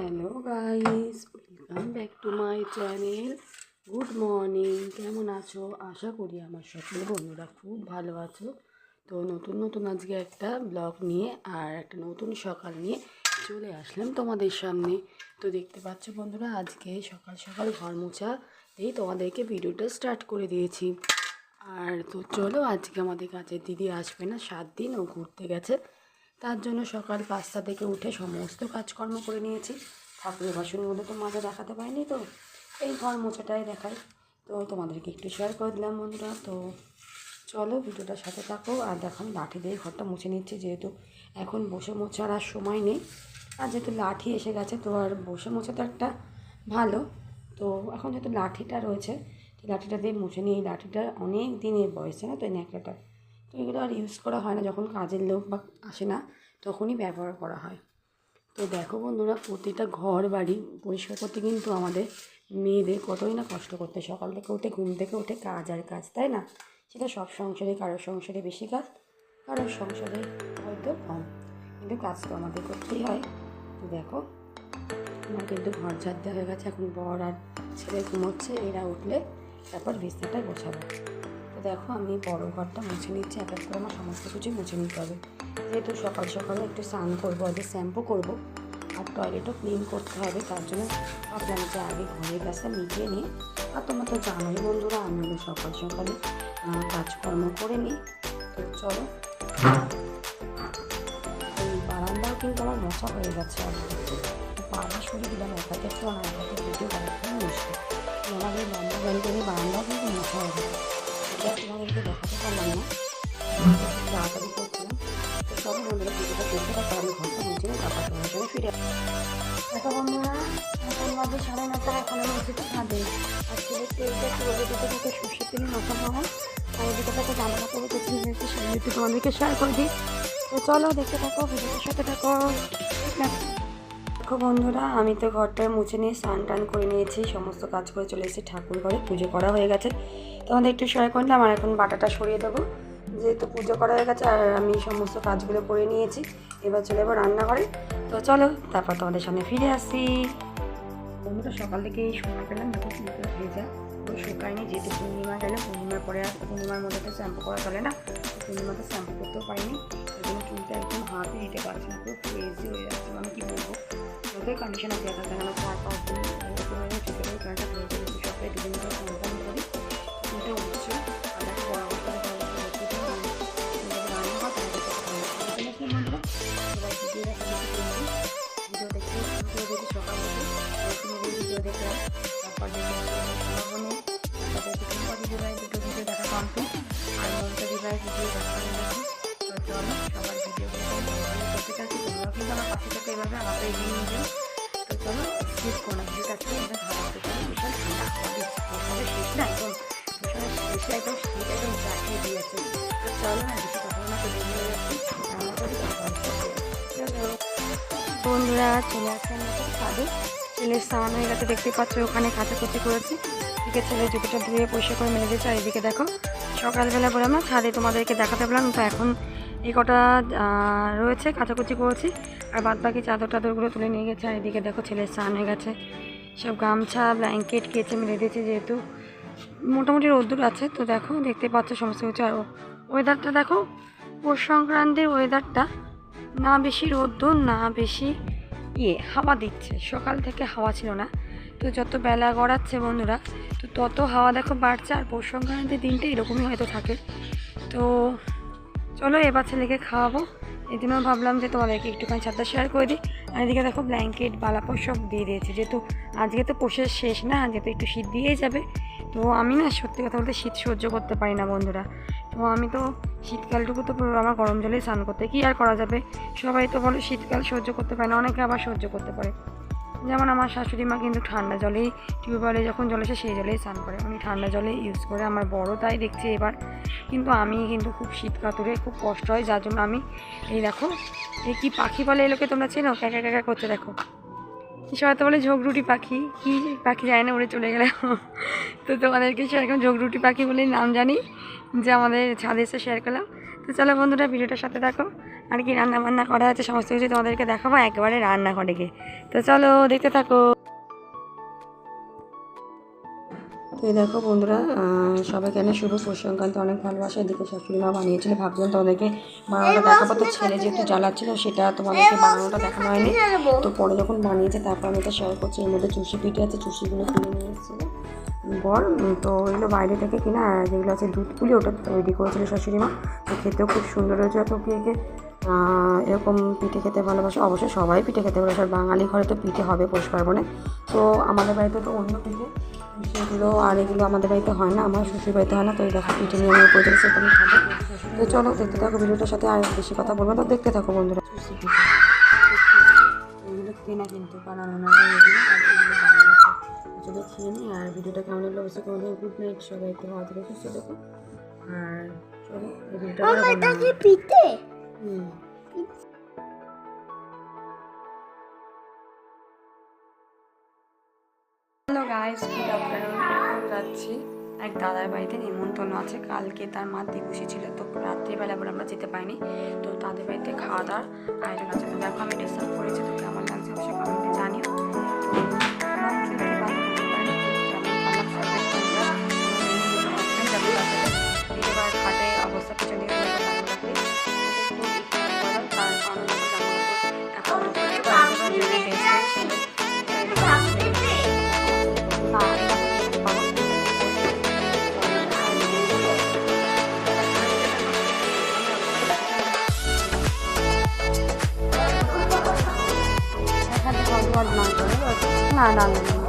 Hello guys welcome back to my channel good morning কেমন আছো? আশা করি আমার সকল বন্ধুরা খুব ভালো আছো। তো নতুন নতুন আজকে একটা ব্লগ নিয়ে আর একটা নতুন সকাল নিয়ে চলে আসলাম তোমাদের সামনে। তো দেখতে পাচ্ছ বন্ধুরা, আজকে সকাল সকাল ঘর মোছা দিয়ে তোমাদেরকে ভিডিওটা স্টার্ট করে দিয়েছি। আর তো চলো, আজকে আমাদের কাছের দিদি আসবে না, সাত দিন ও ঘুরতে গেছে। তার জন্য সকাল পাঁচটা থেকে উঠে সমস্ত কাজকর্ম করে নিয়েছি। ঠাকুরের বাসনগুলো তো মাঝে দেখাতে পারিনি তো। এই ঘর মোছাটাই দেখাই। তো তোমাদেরকে একটু শেয়ার করে দিলাম বন্ধুরা। তো চলো ভিডিওটার সাথে থাকো। আর দেখো, আমি লাঠি দিয়ে ঘরটা মুছে নিচ্ছি যেহেতু এখন বসে মোছার আর সময় নেই। আর যেহেতু লাঠি এসে গেছে, তো আর বসে মোছা তো একটা ভালো। তো এখন যেহেতু লাঠিটা রয়েছে লাঠিটা দিয়ে মুছে নিই। এই লাঠিটা অনেক দিনের বয়সে না তো এই ন্যাকড়াটা? তো এগুলো আর ইউজ করা হয় না। যখন কাজের লোক বা আসে না, তখনই ব্যবহার করা হয়। তো দেখো বন্ধুরা, প্রতিটা ঘর বাড়ি পরিষ্কার করতে কিন্তু আমাদের মেয়েদের কতই না কষ্ট করতে সকাল থেকে উঠে, ঘুম থেকে উঠে কাজ আর কাজ, তাই না? সেটা সব সংসারে, কারোর সংসারে বেশি কাজ, কারোর সংসারে হয়তো কম। কিন্তু কাজ তো আমাদের করতেই হয়। তো দেখো, আমার কিন্তু ঘর ঝাড় দেওয়া হয়ে গেছে। এখন বর আর ছেলে ঘুমোচ্ছে, এরা উঠলে তারপর গোছাবো। তো দেখো, আমি বড় ঘরটা মুছে নিচ্ছি, এক এক করে আমার সমস্ত কিছুই মুছে নিতে হবে। যেহেতু সকাল সকালে একটু স্নান করব, আগে শ্যাম্পু করব, আর টয়লেটও ক্লিন করতে হবে, তার জন্য ভাবলাম যে আগে ঘরের গ্যাসটা মিটিয়ে নিই। আর তোমরা তো জানোই বন্ধুরা, আমি সকাল সকালে কাজকর্ম করে নিই। তো চলো। এই বারান্দাও কিন্তু আমার মশা হয়ে গেছে আর পাড়া সরিয়ে দিলাম একাতে একটু, আর একাতে ভিডিও বানাতে মুশকিল। আমাদের লম্বা ব্যালকনি বারান্দাও কিন্তু মোছা হয়ে গেছে। এটা তোমাদেরকে দেখাতে পারলাম না তাড়াতাড়ি করছিলাম তো সব বন্ধুরা ভিডিওটা দেখে থাকো আমি ঘণ্টা নিই তারপর তোমার সঙ্গে ফিরে আসব। বন্ধুরা এখন বাজে সাড়ে নটা এখন আমি উঠেছি ছাদে আর ছেলে তেলটা একটু রোদে দিতে দিতে সর্ষের তেলে মাখানো হয় আর এদিকে থেকে জামা কাপড় নিয়েছি সেগুলো একটু তোমাদেরকে শেয়ার করে দিই তো চলো, দেখতে থাকো ভিডিওটার সাথে থাকো দেখো বন্ধুরা, আমি তো ঘরটা মুছে নিয়ে স্নান টান করে নিয়েছি, সমস্ত কাজ করে চলে এসেছি ঠাকুর ঘরে, পুজো করা হয়ে গেছে। তোমাদের একটু শেয়ার করলাম আর এখন বাটাটা সরিয়ে দেবো। যেহেতু পুজো করা হয়ে গেছে, আর আমি সমস্ত কাজগুলো করে নিয়েছি, এবার চলে যাব রান্নাঘরে। তো চলো, তারপর তোমাদের সামনে ফিরে আসি। বন্ধুরা, সকাল থেকে এই সময় পেলাম ভেজা। ওই শুকায়নি যেহেতু পূর্ণিমা গেলে পূর্ণিমার পরে আর পূর্ণিমার মধ্যে তো শ্যাম্পু করা চলে না পূর্ণিমাতে শ্যাম্পু করতেও পারিনি। এই জন্য চুলটা একদম হাতে দিতে পারছি না, পুরো ক্রেজি হয়ে যাচ্ছে আমি কী বলব? যতই কন্ডিশনার দেওয়া থাকে না চার পাঁচ দিন চুলটা কারণটা হয়ে সপ্তাহে দুদিন করে কনফার্ম করি। হয়ে হয়ে বন্ধুরা চলে আসছে আমাদের ছাদে ছেলের স্নান হয়ে গেছে দেখতে পাচ্ছ ওখানে কাচাকুচি করেছি এদিকে ছেলে জুতোটা ধুয়ে পরিষ্কার করে মেলে দিয়েছে, আর এদিকে দেখো, সকালবেলা বলে আমরা ছাদে তোমাদেরকে দেখাতে পারলাম তো এখন এই কটা রয়েছে, কাচাকুচি করেছি, আর বাদ বাকি চাদর টাদরগুলো তুলে নিয়ে গেছে, আর এদিকে দেখো ছেলের স্নান হয়ে গেছে, সব গামছা, ব্ল্যাঙ্কেট কেচে মেলে দিয়েছে যেহেতু মোটামুটি রোদ্দুর আছে, তো দেখো, দেখতে পাচ্ছ সমস্ত কিছু, আর ওয়েদারটা দেখো, পৌষ সংক্রান্তির ওয়েদারটা না বেশি রোদ্দুর, না বেশি ইয়ে হাওয়া দিচ্ছে, সকাল থেকে হাওয়া ছিল না, তো যত বেলা গড়াচ্ছে বন্ধুরা তো তত হাওয়া দেখো বাড়ছে আর পৌষ সংক্রান্তির দিনটা এরকমই হয়তো থাকে। তো চলো এবার ছেলেকে খাওয়াবো। জন্য ভাবলাম যে তোমাদেরকে একটুখানি ছাদটা শেয়ার করে দিই। আর এদিকে দেখো ব্ল্যাঙ্কেট বালাপোষ সব দিয়ে দিয়েছি। যেহেতু আজকে তো পোষের শেষ না, যেহেতু একটু শীত দিয়েই যাবে। তো আমি না সত্যি কথা বলতে শীত সহ্য করতে পারি না বন্ধুরা। তো আমি তো শীতকালটুকু তো আমার গরম জলেই স্নান করতে। কি আর করা যাবে? সবাই তো বলো শীতকাল সহ্য করতে পারে না, অনেকে আবার সহ্য করতে পারে। যেমন আমার শাশুড়ি মা কিন্তু ঠান্ডা জলেই টিউবওয়েলে যখন জল আসে সেই জলেই স্নান করে। উনি ঠান্ডা জলে ইউজ করে, আমার বড় তাই দেখছি এবার। কিন্তু আমি কিন্তু খুব শীত কাতুরে, খুব কষ্ট হয়, যার জন্য আমি এই দেখো, এই কি পাখি বলে এলোকে তোমরা চেনো? ক্যাকা ক্যাকা করতে দেখো। সবাই তো বলে ঝোগরুটি পাখি? কি পাখি যায় না, উড়ে চলে গেলে। তো তোমাদেরকে সেরকম ঝোগরুটি পাখি বলেই নাম জানি, যে আমাদের ছাদে এসে শেয়ার করলাম। তো চলো বন্ধুরা, ভিডিওটার সাথে দেখো আর কি রান্না বান্না করা হচ্ছে সমস্ত কিছু তোমাদেরকে দেখাবো একেবারে রান্না করে গিয়ে তো চলো দেখতে থাকো। তো এই দেখো বন্ধুরা আহ, সবাইকে এনে শুভ সংক্রান্তি অনেক ভালোবাসা এদিকে শাশুড়ি মা বানিয়েছিল। ভাবছিলাম তোমাদেরকে বানানোটা দেখাবো। তো ছেলে যেহেতু জ্বালাচ্ছিল সেটা তোমাদেরকে বানানোটা দেখানো হয়নি। তো পরে যখন বানিয়েছে তারপর আমি এটা শেয়ার করছি। এর মধ্যে চুষি পিঠে আছে চুষিগুলো কিনে নিয়ে এসেছিল বর তো এগুলো বাইরে থেকে কিনা যেগুলো আছে দুধ পুলি ওটা তৈরি করেছিল শাশুড়ি মা তো খেতেও খুব সুন্দর হয়েছে তো কে এরকম পিঠে খেতে ভালোবাসে। অবশ্যই সবাই পিঠে খেতে ভালোবাসে। আর বাঙালি ঘরে তো পিঠে হবে পৌষ পার্বণে। তো আমাদের বাড়িতে তো অন্য পিঠে সেগুলো আর এগুলো আমাদের বাড়িতে হয় না আমার শ্বশুর বাড়িতে হয় না তো এই দেখো পিঠে নিয়ে আমি উপরে চলে সেখানে খাব। তো চলো দেখতে থাকো ভিডিওটার সাথে আর বেশি কথা বলব তো দেখতে থাকো বন্ধুরা। এগুলো কেনা কিন্তু কারণ চলো খেয়ে নিই আর ভিডিওটা কেমন লাগল অবশ্যই কোনো গুড নাইট ভালো থেকে সুস্থ দেখো আর চলো ভিডিওটা হ্যালো গাইস গুড আফটারনুন যাচ্ছি এক দাদার বাড়িতে। নিমন্ত্রণ আছে। কালকে তার মা দিবসী ছিল, তো রাত্রিবেলা আবার আমরা যেতে পারিনি। তো তাদের বাড়িতে খাওয়া দাওয়ার আয়োজন আছে। দেখো, আমি না না না